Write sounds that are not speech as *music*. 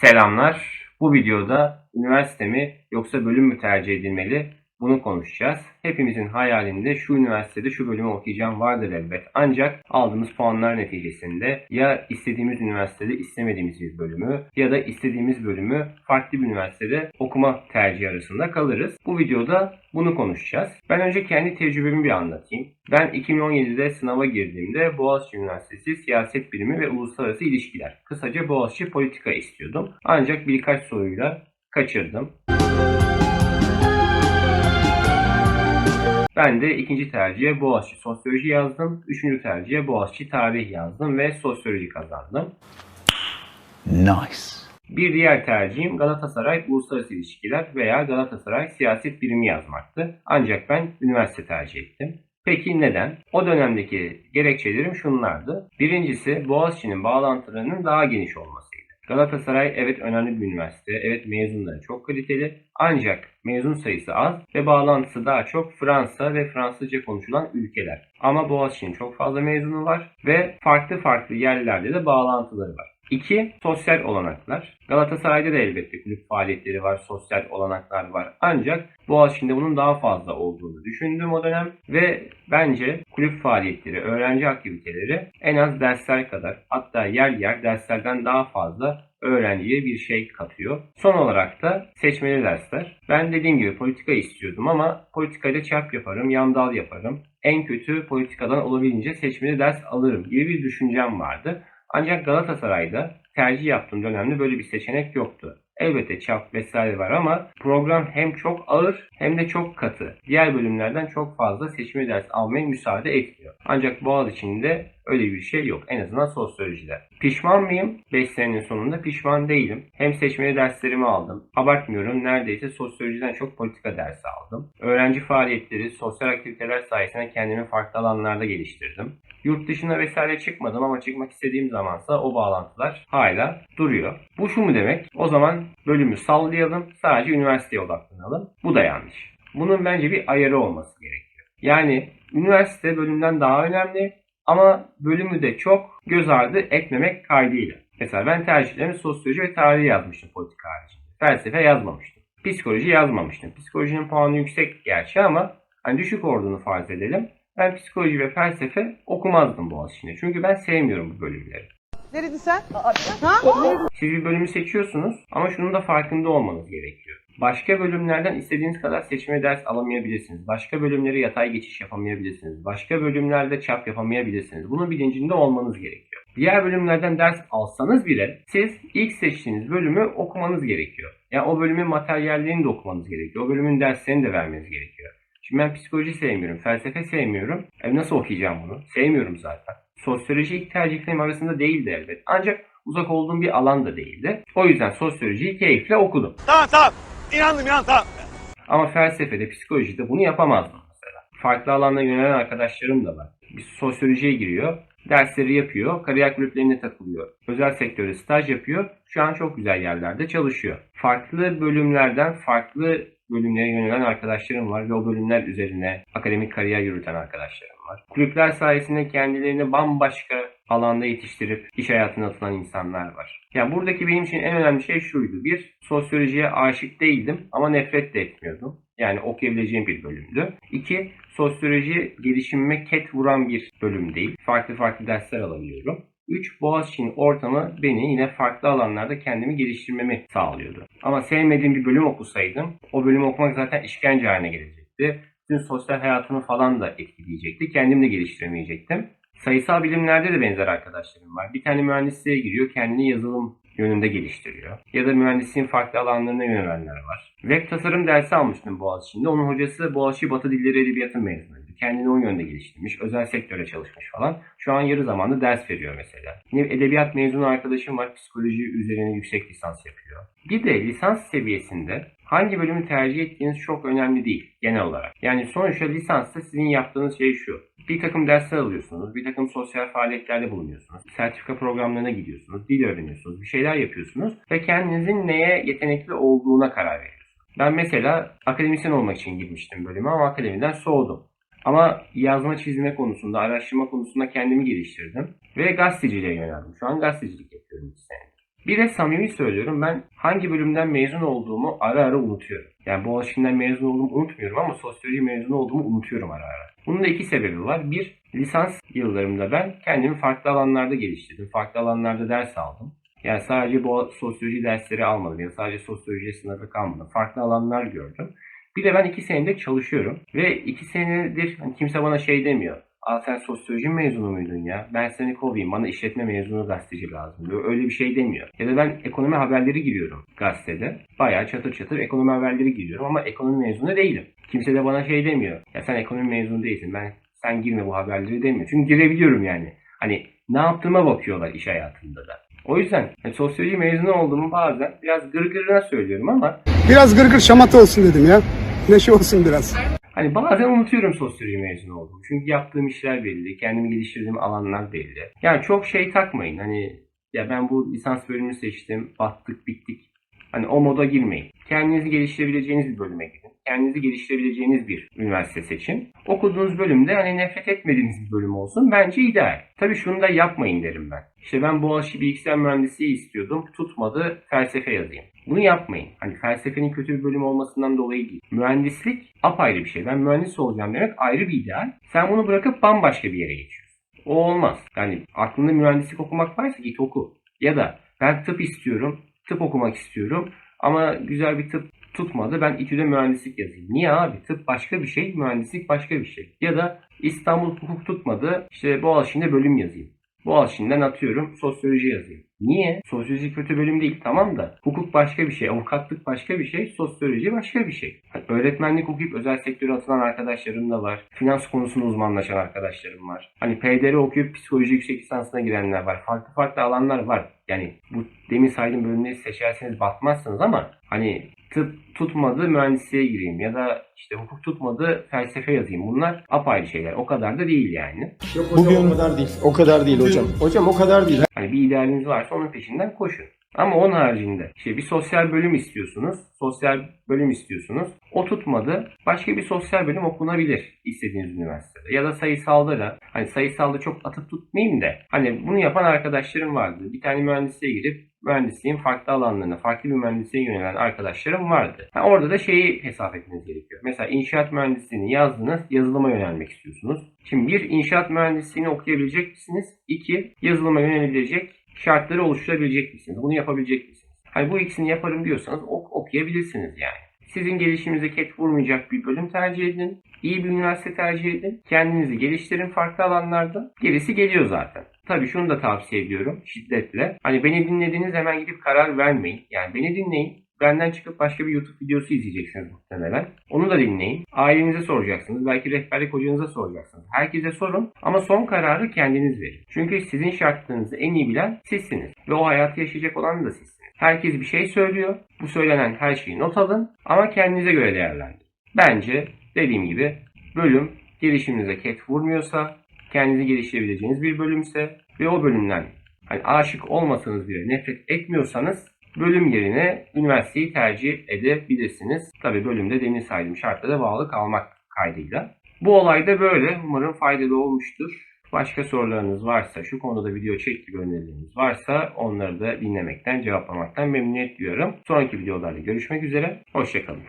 Selamlar. Bu videoda üniversite mi yoksa bölüm mü tercih edilmeli? Bunu konuşacağız. Hepimizin hayalinde şu üniversitede şu bölümü okuyacağım vardır elbet. Ancak aldığımız puanlar neticesinde ya istediğimiz üniversitede istemediğimiz bir bölümü ya da istediğimiz bölümü farklı bir üniversitede okuma tercihi arasında kalırız. Bu videoda bunu konuşacağız. Ben önce kendi tecrübemi bir anlatayım. Ben 2017'de sınava girdiğimde Boğaziçi Üniversitesi Siyaset Bilimi ve Uluslararası İlişkiler, kısaca Boğaziçi Politika istiyordum. Ancak birkaç soruyla kaçırdım. Ben de ikinci tercihe Boğaziçi Sosyoloji yazdım. Üçüncü tercihe Boğaziçi Tarih yazdım ve Sosyoloji kazandım. Nice. Bir diğer tercihim Galatasaray Uluslararası İlişkiler veya Galatasaray Siyaset Bilimi yazmaktı. Ancak ben üniversite tercih ettim. Peki neden? O dönemdeki gerekçelerim şunlardı. Birincisi Boğaziçi'nin bağlantılarının daha geniş olmasıydı. Galatasaray evet önemli bir üniversite, evet mezunları çok kaliteli ancak mezun sayısı az ve bağlantısı daha çok Fransa ve Fransızca konuşulan ülkeler. Ama Boğaziçi'nin çok fazla mezunu var ve farklı farklı yerlerde de bağlantıları var. 2. Sosyal olanaklar. Galatasaray'da da elbette kulüp faaliyetleri var, sosyal olanaklar var. Ancak Boğaziçi'nde bunun daha fazla olduğunu düşündüm o dönem ve bence kulüp faaliyetleri, öğrenci aktiviteleri en az dersler kadar hatta yer yer derslerden daha fazla öğrenciye bir şey katıyor. Son olarak da seçmeli dersler. Ben dediğim gibi politika istiyordum ama politikayla çarp yaparım, yan dal yaparım. En kötü politikadan olabildiğince seçmeli ders alırım gibi bir düşüncem vardı. Ancak Galatasaray'da tercih yaptığım dönemde böyle bir seçenek yoktu. Elbette çap vesaire var ama program hem çok ağır hem de çok katı. Diğer bölümlerden çok fazla seçmeli ders almaya müsaade etmiyor. Ancak Boğaziçi'nde öyle bir şey yok. En azından sosyolojide. Pişman mıyım? 5 senenin sonunda pişman değilim. Hem seçmeli derslerimi aldım. Abartmıyorum neredeyse sosyolojiden çok politika dersi aldım. Öğrenci faaliyetleri, sosyal aktiviteler sayesinde kendimi farklı alanlarda geliştirdim. Yurt dışına vesaire çıkmadım ama çıkmak istediğim zamansa o bağlantılar hala duruyor. Bu şu mu demek? O zaman bölümü sallayalım, sadece üniversiteye odaklanalım. Bu da yanlış. Bunun bence bir ayarı olması gerekiyor. Yani üniversite bölümden daha önemli ama bölümü de çok göz ardı etmemek kaydıyla. Mesela ben tercihlerimi sosyoloji ve tarih yazmıştım politika haricinde. Felsefe yazmamıştım. Psikoloji yazmamıştım. Psikolojinin puanı yüksek gerçi ama hani düşük olduğunu farz edelim. Ben psikoloji ve felsefe okumazdım Boğaziçi'nde. Çünkü ben sevmiyorum bu bölümleri. Neredin sen? Ha? Siz bir bölümü seçiyorsunuz ama şunun da farkında olmanız gerekiyor. Başka bölümlerden istediğiniz kadar seçme ders alamayabilirsiniz. Başka bölümlere yatay geçiş yapamayabilirsiniz. Başka bölümlerde çap yapamayabilirsiniz. Bunun bilincinde olmanız gerekiyor. Diğer bölümlerden ders alsanız bile siz ilk seçtiğiniz bölümü okumanız gerekiyor. Yani o bölümün materyallerini de okumanız gerekiyor. O bölümün derslerini de vermeniz gerekiyor. Şimdi ben psikoloji sevmiyorum, felsefe sevmiyorum. E nasıl okuyacağım bunu? Sevmiyorum zaten. Sosyoloji ilk tercihlerim arasında değildi elbet. Ancak uzak olduğum bir alan da değildi. O yüzden sosyolojiyi keyifle okudum. Tamam tamam. İnandım inan tamam. Ama felsefede, psikolojide bunu yapamazdım mesela. Farklı alanda yönelen arkadaşlarım da var. Bir sosyolojiye giriyor, dersleri yapıyor, kariyer kulüplerine takılıyor. Özel sektörde staj yapıyor. Şu an çok güzel yerlerde çalışıyor. Farklı bölümlerden farklı bölümlere yönelen arkadaşlarım var ve o bölümler üzerine akademik kariyer yürüten arkadaşlarım var. Kulüpler sayesinde kendilerini bambaşka alanda yetiştirip iş hayatına atılan insanlar var. Yani buradaki benim için en önemli şey şuydu. Bir, sosyolojiye aşık değildim ama nefret de etmiyordum. Yani okuyabileceğim bir bölümdü. İki, sosyoloji gelişimime ket vuran bir bölüm değil. Farklı farklı dersler alabiliyorum. 3. Boğaziçi'nin ortamı beni yine farklı alanlarda kendimi geliştirmemi sağlıyordu. Ama sevmediğim bir bölüm okusaydım o bölümü okumak zaten işkence haline gelecekti. Bütün sosyal hayatımı falan da etkileyecekti. Kendimi de geliştiremeyecektim. Sayısal bilimlerde de benzer arkadaşlarım var. Bir tane mühendisliğe giriyor, kendini yazılım yönünde geliştiriyor. Ya da mühendisliğin farklı alanlarına yönelenler var. Web tasarım dersi almıştım Boğaziçi'nde. Onun hocası Boğaziçi Batı Dilleri Edebiyatı mezunuydu. Kendini o yönde geliştirmiş, özel sektöre çalışmış falan. Şu an yarı zamanlı ders veriyor mesela. Yine edebiyat mezunu arkadaşım var, psikoloji üzerine yüksek lisans yapıyor. Bir de lisans seviyesinde hangi bölümü tercih ettiğiniz çok önemli değil genel olarak. Yani sonuçta lisansta sizin yaptığınız şey şu. Bir takım dersler alıyorsunuz, bir takım sosyal faaliyetlerde bulunuyorsunuz, sertifika programlarına gidiyorsunuz, dil öğreniyorsunuz, bir şeyler yapıyorsunuz ve kendinizin neye yetenekli olduğuna karar veriyorsunuz. Ben mesela akademisyen olmak için girmiştim bölüme ama akademiden soğudum. Ama yazma çizme konusunda, araştırma konusunda kendimi geliştirdim ve gazeteciliğe yöneldim. Şu an gazetecilik yapıyorum bir senedir. Bir de samimi söylüyorum ben hangi bölümden mezun olduğumu ara ara unutuyorum. Yani Boğaziçi'nden mezun olduğumu unutmuyorum ama sosyoloji mezunu olduğumu unutuyorum ara ara. Bunun da iki sebebi var. Bir, lisans yıllarımda ben kendimi farklı alanlarda geliştirdim. Farklı alanlarda ders aldım. Yani sadece bu sosyoloji dersleri almadım ya da sadece sosyoloji sınıfı kalmadım. Farklı alanlar gördüm. Bir de ben iki senedir çalışıyorum ve iki senedir hani kimse bana şey demiyor. Aa sen sosyoloji mezunu muydun ya? Ben seni kovayım. Bana işletme mezunu gazeteci lazım. diyor. Öyle bir şey demiyor. Ya da ben ekonomi haberleri giriyorum gazetede. Bayağı çatır çatır ekonomi haberleri giriyorum ama ekonomi mezunu değilim. Kimse de bana şey demiyor. Ya sen ekonomi mezunu değilsin. Ben sen girme bu haberleri demiyor. Çünkü girebiliyorum yani. Hani ne yaptığıma bakıyorlar iş hayatında da. O yüzden hani sosyoloji mezunu olduğumu bazen biraz gırgırına söylüyorum ama Biraz gırgır şamata olsun dedim ya. *laughs* Neşe olsun biraz. Hani bazen unutuyorum sosyoloji mezunu olduğumu. Çünkü yaptığım işler belli, kendimi geliştirdiğim alanlar belli. Yani çok şey takmayın. Hani ya ben bu lisans bölümünü seçtim, battık, bittik. Hani o moda girmeyin. Kendinizi geliştirebileceğiniz bir bölüme gidin. Kendinizi geliştirebileceğiniz bir üniversite seçin. Okuduğunuz bölümde hani nefret etmediğiniz bir bölüm olsun. Bence ideal. Tabii şunu da yapmayın derim ben. İşte ben Boğaziçi Bilgisayar Mühendisliği istiyordum. Tutmadı felsefe yazayım. Bunu yapmayın. Hani felsefenin kötü bir bölüm olmasından dolayı değil. Mühendislik apayrı bir şey. Ben mühendis olacağım demek ayrı bir ideal. Sen bunu bırakıp bambaşka bir yere geçiyorsun. O olmaz. Yani aklında mühendislik okumak varsa git oku. Ya da ben tıp istiyorum. Tıp okumak istiyorum. Ama güzel bir tıp tutmadı. Ben İTÜ'de mühendislik yazayım. Niye abi? Tıp başka bir şey, mühendislik başka bir şey. Ya da İstanbul hukuk tutmadı. İşte Boğaziçi'nde bölüm yazayım. Boğaziçi'nden atıyorum sosyoloji yazayım. Niye? Sosyoloji kötü bölüm değil tamam da hukuk başka bir şey, avukatlık başka bir şey, sosyoloji başka bir şey. Hani öğretmenlik okuyup özel sektöre atılan arkadaşlarım da var. Finans konusunda uzmanlaşan arkadaşlarım var. Hani PDR okuyup psikoloji yüksek lisansına girenler var. Farklı farklı alanlar var. Yani bu demin saydığım bölümleri seçerseniz batmazsınız ama hani tıp tutmadı mühendisliğe gireyim ya da işte hukuk tutmadı felsefe yazayım. Bunlar apayrı şeyler. O kadar da değil yani. Bugün o kadar değil. O kadar değil hocam. Hocam o kadar değil. Hani bir idealiniz varsa onun peşinden koşun. Ama onun haricinde işte bir sosyal bölüm istiyorsunuz. Sosyal bölüm istiyorsunuz. O tutmadı. Başka bir sosyal bölüm okunabilir istediğiniz üniversitede. Ya da sayısalda da hani sayısalda çok atıp tutmayayım da hani bunu yapan arkadaşlarım vardı. Bir tane mühendisliğe girip mühendisliğin farklı alanlarına, farklı bir mühendisliğe yönelen arkadaşlarım vardı. Ha, orada da şeyi hesap etmeniz gerekiyor. Mesela inşaat mühendisliğini yazdınız, yazılıma yönelmek istiyorsunuz. Şimdi bir, inşaat mühendisliğini okuyabilecek misiniz? İki, yazılıma yönelebilecek şartları oluşturabilecek misiniz? Bunu yapabilecek misiniz? Hani bu ikisini yaparım diyorsanız ok okuyabilirsiniz yani. Sizin gelişiminize ket vurmayacak bir bölüm tercih edin. İyi bir üniversite tercih edin. Kendinizi geliştirin farklı alanlarda. Gerisi geliyor zaten. Tabii şunu da tavsiye ediyorum şiddetle. Hani beni dinlediniz hemen gidip karar vermeyin. Yani beni dinleyin. Benden çıkıp başka bir YouTube videosu izleyeceksiniz muhtemelen. Onu da dinleyin. Ailenize soracaksınız. Belki rehberlik hocanıza soracaksınız. Herkese sorun ama son kararı kendiniz verin. Çünkü sizin şartlarınızı en iyi bilen sizsiniz. Ve o hayatı yaşayacak olan da sizsiniz. Herkes bir şey söylüyor. Bu söylenen her şeyi not alın ama kendinize göre değerlendirin. Bence dediğim gibi bölüm gelişiminize ket vurmuyorsa, kendinizi geliştirebileceğiniz bir bölümse ve o bölümden hani aşık olmasanız bile nefret etmiyorsanız bölüm yerine üniversiteyi tercih edebilirsiniz. Tabi bölümde demin saydığım şartlara bağlı kalmak kaydıyla. Bu olay da böyle. Umarım faydalı olmuştur. Başka sorularınız varsa, şu konuda video çek gibi önerileriniz varsa onları da dinlemekten, cevaplamaktan memnuniyet duyuyorum. Sonraki videolarda görüşmek üzere. Hoşçakalın.